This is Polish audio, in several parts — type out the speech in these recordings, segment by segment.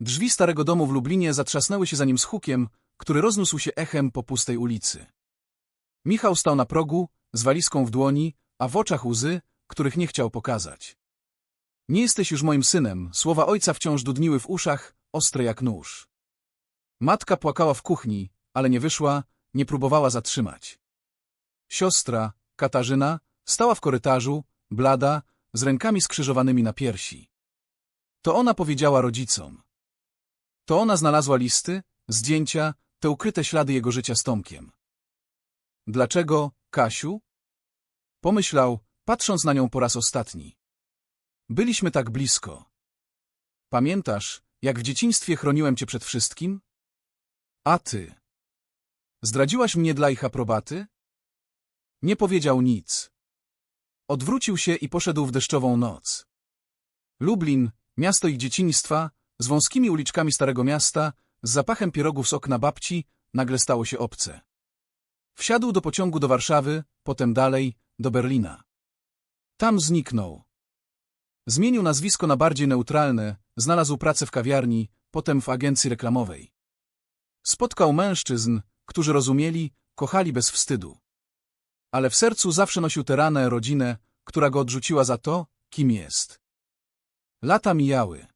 Drzwi starego domu w Lublinie zatrzasnęły się za nim z hukiem, który rozniósł się echem po pustej ulicy. Michał stał na progu, z walizką w dłoni, a w oczach łzy, których nie chciał pokazać. Nie jesteś już moim synem, słowa ojca wciąż dudniły w uszach, ostre jak nóż. Matka płakała w kuchni, ale nie wyszła, nie próbowała zatrzymać. Siostra, Katarzyna, stała w korytarzu, blada, z rękami skrzyżowanymi na piersi. To ona powiedziała rodzicom. To ona znalazła listy, zdjęcia, te ukryte ślady jego życia z Tomkiem. Dlaczego, Kasiu? Pomyślał, patrząc na nią po raz ostatni. Byliśmy tak blisko. Pamiętasz, jak w dzieciństwie chroniłem cię przed wszystkim? A ty? Zdradziłaś mnie dla ich aprobaty? Nie powiedział nic. Odwrócił się i poszedł w deszczową noc. Lublin, miasto ich dzieciństwa, z wąskimi uliczkami Starego Miasta, z zapachem pierogów z okna babci, nagle stało się obce. Wsiadł do pociągu do Warszawy, potem dalej, do Berlina. Tam zniknął. Zmienił nazwisko na bardziej neutralne, znalazł pracę w kawiarni, potem w agencji reklamowej. Spotkał mężczyzn, którzy rozumieli, kochali bez wstydu. Ale w sercu zawsze nosił tę ranę, rodzinę, która go odrzuciła za to, kim jest. Lata mijały.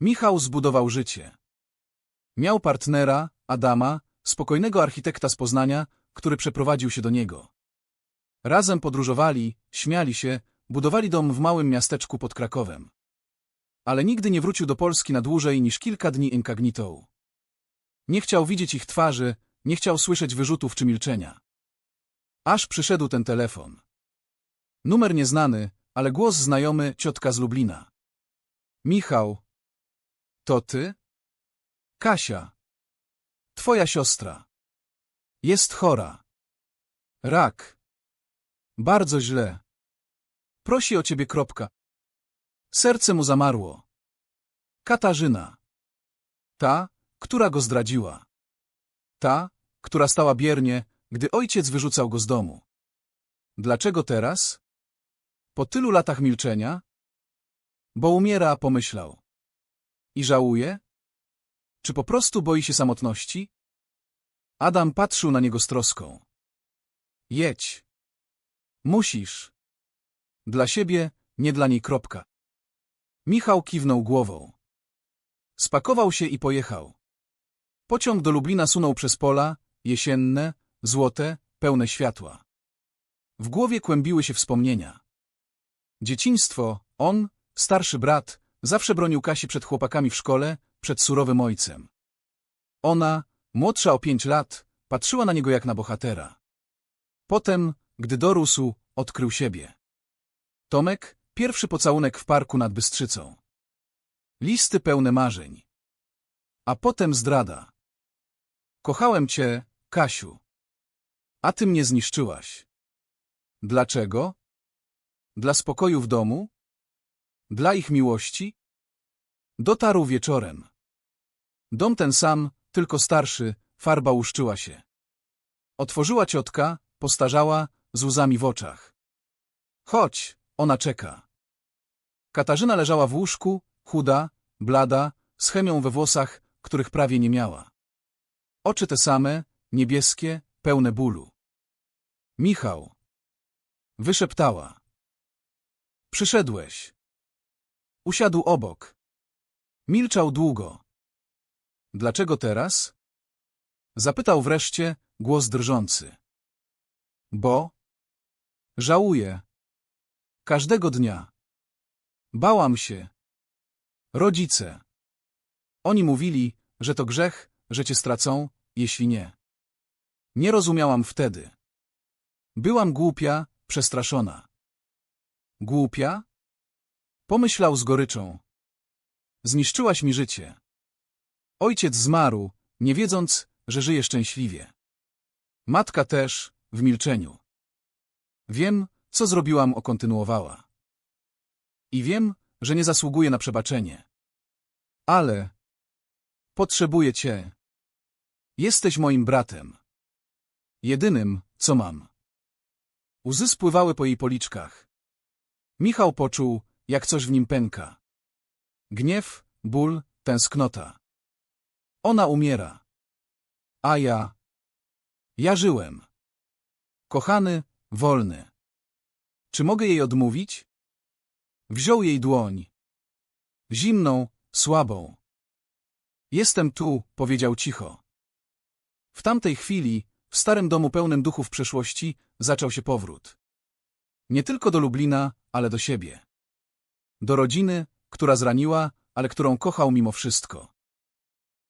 Michał zbudował życie. Miał partnera, Adama, spokojnego architekta z Poznania, który przeprowadził się do niego. Razem podróżowali, śmiali się, budowali dom w małym miasteczku pod Krakowem. Ale nigdy nie wrócił do Polski na dłużej niż kilka dni incognito. Nie chciał widzieć ich twarzy, nie chciał słyszeć wyrzutów czy milczenia. Aż przyszedł ten telefon. Numer nieznany, ale głos znajomy, ciotka z Lublina. Michał. To ty? Kasia. Twoja siostra. Jest chora. Rak. Bardzo źle. Prosi o ciebie kropka. Serce mu zamarło. Katarzyna. Ta, która go zdradziła. Ta, która stała biernie, gdy ojciec wyrzucał go z domu. Dlaczego teraz? Po tylu latach milczenia? Bo umiera, pomyślał. I żałuje? Czy po prostu boi się samotności? Adam patrzył na niego z troską. Jedź. Musisz. Dla siebie, nie dla niej kropka. Michał kiwnął głową. Spakował się i pojechał. Pociąg do Lublina sunął przez pola, jesienne, złote, pełne światła. W głowie kłębiły się wspomnienia. Dzieciństwo, on, starszy brat, zawsze bronił Kasi przed chłopakami w szkole, przed surowym ojcem. Ona, młodsza o pięć lat, patrzyła na niego jak na bohatera. Potem, gdy dorósł, odkrył siebie. Tomek, pierwszy pocałunek w parku nad Bystrzycą. Listy pełne marzeń. A potem zdrada. Kochałem cię, Kasiu. A ty mnie zniszczyłaś. Dlaczego? Dla spokoju w domu? Dla ich miłości? Dotarł wieczorem. Dom ten sam, tylko starszy, farba łuszczyła się. Otworzyła ciotka, postarzała, z łzami w oczach. Chodź, ona czeka. Katarzyna leżała w łóżku, chuda, blada, z chemią we włosach, których prawie nie miała. Oczy te same, niebieskie, pełne bólu. Michał. Wyszeptała. Przyszedłeś. Usiadł obok. Milczał długo. Dlaczego teraz? Zapytał wreszcie, głos drżący. Bo? Żałuję. Każdego dnia. Bałam się. Rodzice. Oni mówili, że to grzech, że cię stracą, jeśli nie. Nie rozumiałam wtedy. Byłam głupia, przestraszona. Głupia? Pomyślał z goryczą. Zniszczyłaś mi życie. Ojciec zmarł, nie wiedząc, że żyje szczęśliwie. Matka też, w milczeniu. Wiem, co zrobiłam, okontynuowała. I wiem, że nie zasługuję na przebaczenie. Ale potrzebuję cię. Jesteś moim bratem. Jedynym, co mam. Łzy spływały po jej policzkach. Michał poczuł, jak coś w nim pęka. Gniew, ból, tęsknota. Ona umiera. A ja. Ja żyłem. Kochany, wolny. Czy mogę jej odmówić? Wziął jej dłoń. Zimną, słabą. Jestem tu, powiedział cicho. W tamtej chwili, w starym domu pełnym duchów przeszłości, zaczął się powrót. Nie tylko do Lublina, ale do siebie. Do rodziny, która zraniła, ale którą kochał mimo wszystko.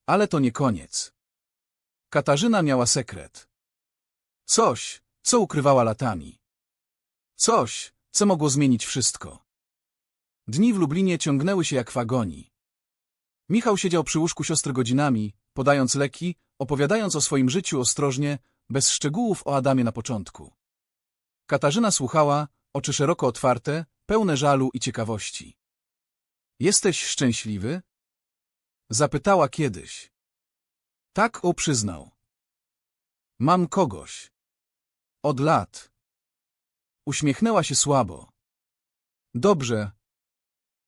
Ale to nie koniec. Katarzyna miała sekret. Coś, co ukrywała latami. Coś, co mogło zmienić wszystko. Dni w Lublinie ciągnęły się jak w agonii. Michał siedział przy łóżku siostry godzinami, podając leki, opowiadając o swoim życiu ostrożnie, bez szczegółów o Adamie na początku. Katarzyna słuchała, oczy szeroko otwarte, pełne żalu i ciekawości. Jesteś szczęśliwy? Zapytała kiedyś. Tak, o przyznał. Mam kogoś. Od lat. Uśmiechnęła się słabo. Dobrze.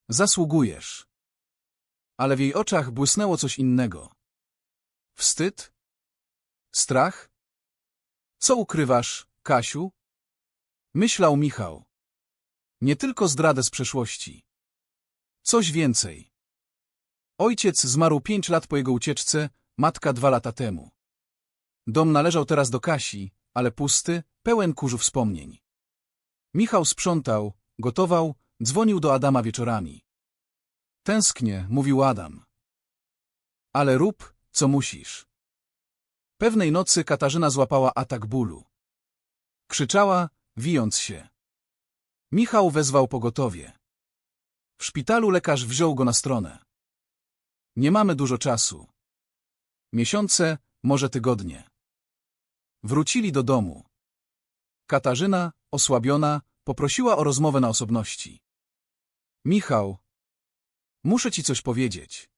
Zasługujesz. Ale w jej oczach błysnęło coś innego. Wstyd? Strach? Co ukrywasz, Kasiu? Myślał Michał. Nie tylko zdradę z przeszłości. Coś więcej. Ojciec zmarł pięć lat po jego ucieczce, matka dwa lata temu. Dom należał teraz do Kasi, ale pusty, pełen kurzu wspomnień. Michał sprzątał, gotował, dzwonił do Adama wieczorami. Tęsknię, mówił Adam. Ale rób, co musisz. Pewnej nocy Katarzyna złapała atak bólu. Krzyczała, wijąc się. Michał wezwał pogotowie. W szpitalu lekarz wziął go na stronę. Nie mamy dużo czasu. Miesiące, może tygodnie. Wrócili do domu. Katarzyna, osłabiona, poprosiła o rozmowę na osobności. Michał, muszę ci coś powiedzieć.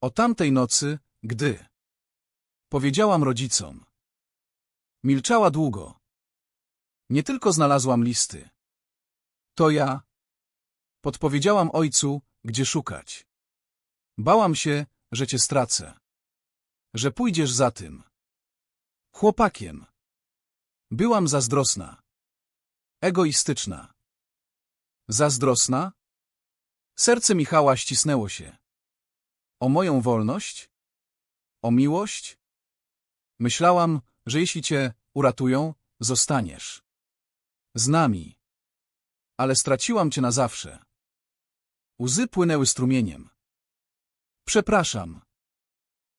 O tamtej nocy, gdy... Powiedziałam rodzicom. Milczała długo. Nie tylko znalazłam listy. To ja. Podpowiedziałam ojcu, gdzie szukać. Bałam się, że cię stracę. Że pójdziesz za tym. Chłopakiem. Byłam zazdrosna. Egoistyczna. Zazdrosna? Serce Michała ścisnęło się. O moją wolność? O miłość? Myślałam, że jeśli cię uratują, zostaniesz. Z nami. Ale straciłam cię na zawsze. Łzy płynęły strumieniem. Przepraszam.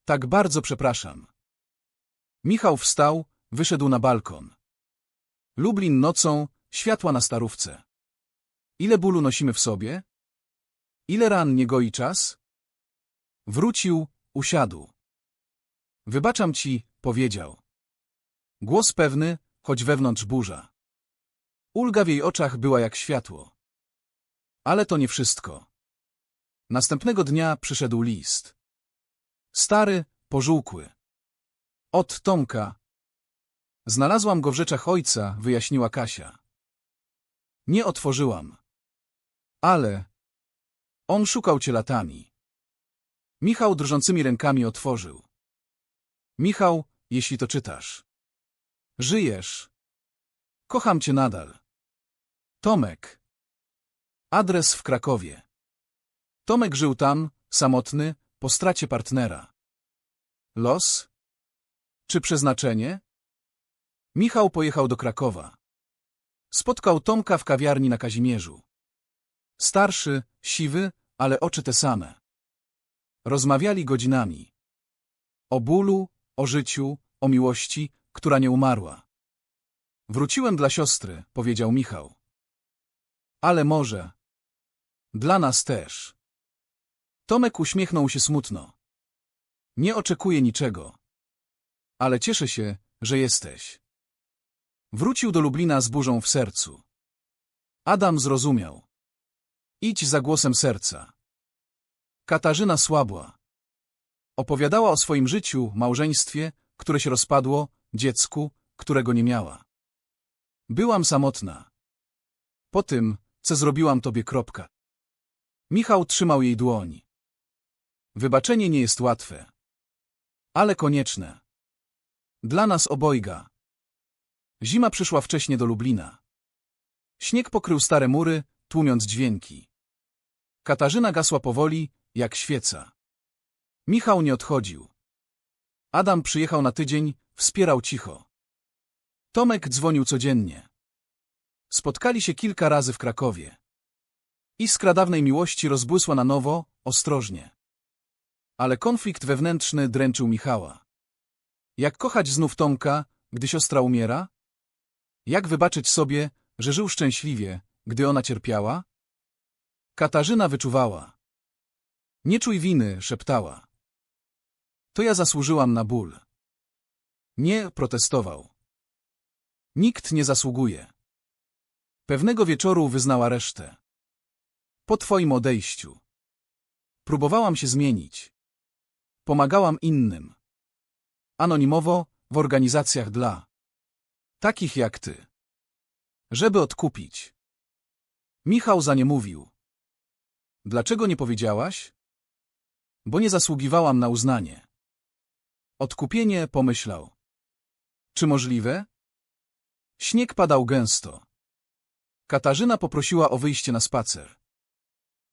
Tak bardzo przepraszam. Michał wstał, wyszedł na balkon. Lublin nocą, światła na starówce. Ile bólu nosimy w sobie? Ile ran nie goi czas? Wrócił, usiadł. Wybaczam ci, powiedział. Głos pewny, choć wewnątrz burza. Ulga w jej oczach była jak światło. Ale to nie wszystko. Następnego dnia przyszedł list. Stary, pożółkły. Od Tomka. Znalazłam go w rzeczach ojca, wyjaśniła Kasia. Nie otworzyłam. Ale... On szukał cię latami. Michał drżącymi rękami otworzył. Michał, jeśli to czytasz. Żyjesz. Kocham cię nadal. Tomek. Adres w Krakowie. Tomek żył tam, samotny, po stracie partnera. Los? Czy przeznaczenie? Michał pojechał do Krakowa. Spotkał Tomka w kawiarni na Kazimierzu. Starszy, siwy, ale oczy te same. Rozmawiali godzinami. O bólu, o życiu, o miłości, która nie umarła. Wróciłem dla siostry, powiedział Michał. Ale może. Dla nas też. Tomek uśmiechnął się smutno. Nie oczekuję niczego. Ale cieszę się, że jesteś. Wrócił do Lublina z burzą w sercu. Adam zrozumiał. Idź za głosem serca. Katarzyna słabła. Opowiadała o swoim życiu, małżeństwie, które się rozpadło, dziecku, którego nie miała. Byłam samotna. Po tym, co zrobiłam tobie kropka. Michał trzymał jej dłoń. Wybaczenie nie jest łatwe. Ale konieczne. Dla nas obojga. Zima przyszła wcześnie do Lublina. Śnieg pokrył stare mury, tłumiąc dźwięki. Katarzyna gasła powoli, jak świeca. Michał nie odchodził. Adam przyjechał na tydzień, wspierał cicho. Tomek dzwonił codziennie. Spotkali się kilka razy w Krakowie. Iskra dawnej miłości rozbłysła na nowo, ostrożnie. Ale konflikt wewnętrzny dręczył Michała. Jak kochać znów Tomka, gdy siostra umiera? Jak wybaczyć sobie, że żył szczęśliwie, gdy ona cierpiała? Katarzyna wyczuwała. Nie czuj winy, szeptała. To ja zasłużyłam na ból. Nie, protestował. Nikt nie zasługuje. Pewnego wieczoru wyznała resztę. Po twoim odejściu. Próbowałam się zmienić. Pomagałam innym. Anonimowo, w organizacjach dla takich jak ty. Żeby odkupić. Michał za nie mówił. Dlaczego nie powiedziałaś? Bo nie zasługiwałam na uznanie. Odkupienie pomyślał. Czy możliwe? Śnieg padał gęsto. Katarzyna poprosiła o wyjście na spacer.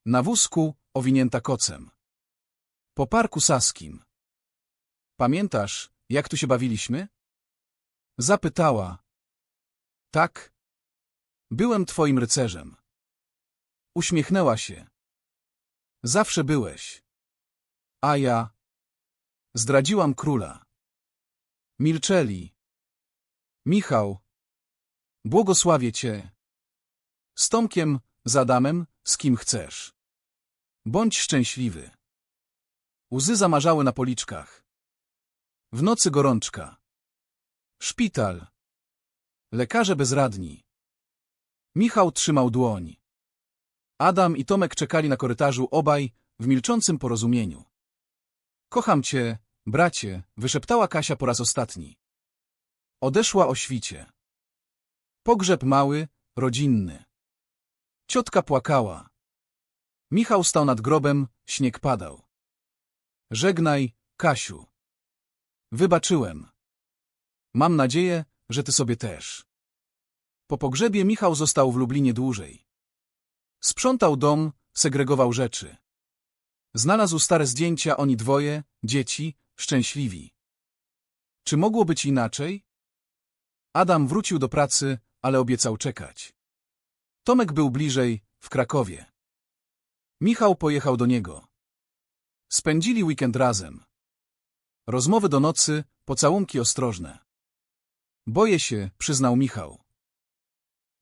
Na wózku, owinięta kocem. Po parku saskim. Pamiętasz, jak tu się bawiliśmy? Zapytała. Tak. Byłem twoim rycerzem. Uśmiechnęła się. Zawsze byłeś. A ja. Zdradziłam króla. Milczeli. Michał. Błogosławię cię. Z Tomkiem, z Adamem, z kim chcesz. Bądź szczęśliwy. Łzy zamarzały na policzkach. W nocy gorączka. Szpital. Lekarze bezradni. Michał trzymał dłoń. Adam i Tomek czekali na korytarzu obaj w milczącym porozumieniu. Kocham cię, bracie, wyszeptała Kasia po raz ostatni. Odeszła o świcie. Pogrzeb mały, rodzinny. Ciotka płakała. Michał stał nad grobem, śnieg padał. Żegnaj, Kasiu. Wybaczyłem. Mam nadzieję, że ty sobie też. Po pogrzebie Michał został w Lublinie dłużej. Sprzątał dom, segregował rzeczy. Znalazł stare zdjęcia, oni dwoje, dzieci, szczęśliwi. Czy mogło być inaczej? Adam wrócił do pracy, ale obiecał czekać. Tomek był bliżej, w Krakowie. Michał pojechał do niego. Spędzili weekend razem. Rozmowy do nocy, pocałunki ostrożne. Boję się, przyznał Michał.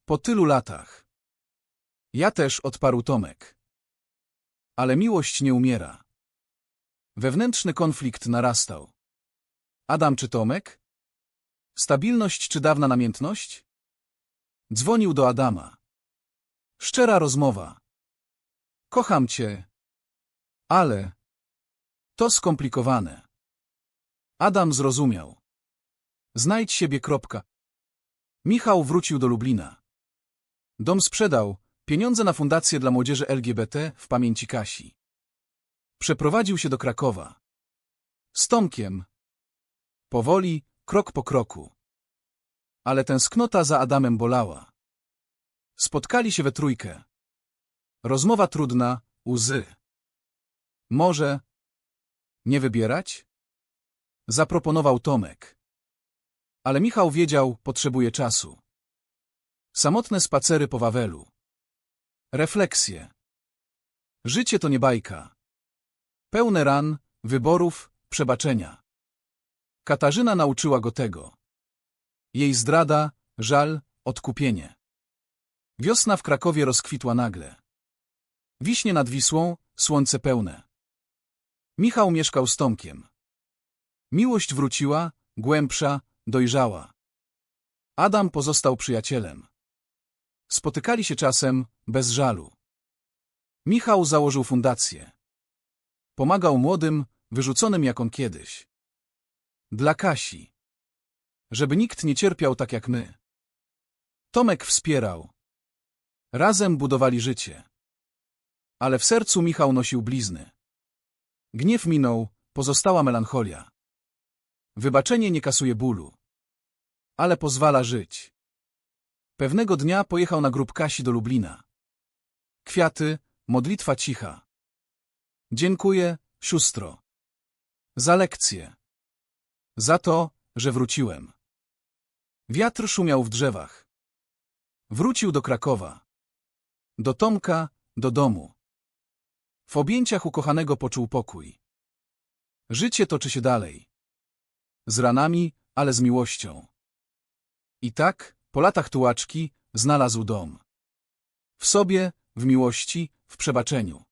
Po tylu latach. Ja też, odparł Tomek. Ale miłość nie umiera. Wewnętrzny konflikt narastał. Adam czy Tomek? Stabilność czy dawna namiętność? Dzwonił do Adama. Szczera rozmowa. Kocham cię. Ale... To skomplikowane. Adam zrozumiał. Znajdź siebie. Kropka. Michał wrócił do Lublina. Dom sprzedał, pieniądze na fundację dla młodzieży LGBT w pamięci Kasi. Przeprowadził się do Krakowa. Z Tomkiem. Powoli, krok po kroku. Ale tęsknota za Adamem bolała. Spotkali się we trójkę. Rozmowa trudna, łzy. Może nie wybierać? Zaproponował Tomek. Ale Michał wiedział, potrzebuje czasu. Samotne spacery po Wawelu. Refleksje. Życie to nie bajka. Pełne ran, wyborów, przebaczenia. Katarzyna nauczyła go tego. Jej zdrada, żal, odkupienie. Wiosna w Krakowie rozkwitła nagle. Wiśnie nad Wisłą, słońce pełne. Michał mieszkał z Tomkiem. Miłość wróciła, głębsza, dojrzała. Adam pozostał przyjacielem. Spotykali się czasem, bez żalu. Michał założył fundację. Pomagał młodym, wyrzuconym jak on kiedyś. Dla Kasi. Żeby nikt nie cierpiał tak jak my. Tomek wspierał. Razem budowali życie. Ale w sercu Michał nosił blizny. Gniew minął, pozostała melancholia. Wybaczenie nie kasuje bólu, ale pozwala żyć. Pewnego dnia pojechał na grób Kasi do Lublina. Kwiaty, modlitwa cicha. Dziękuję, sióstro. Za lekcję. Za to, że wróciłem. Wiatr szumiał w drzewach. Wrócił do Krakowa. Do Tomka, do domu. W objęciach ukochanego poczuł pokój. Życie toczy się dalej. Z ranami, ale z miłością. I tak, po latach tułaczki, znalazł dom. W sobie, w miłości, w przebaczeniu.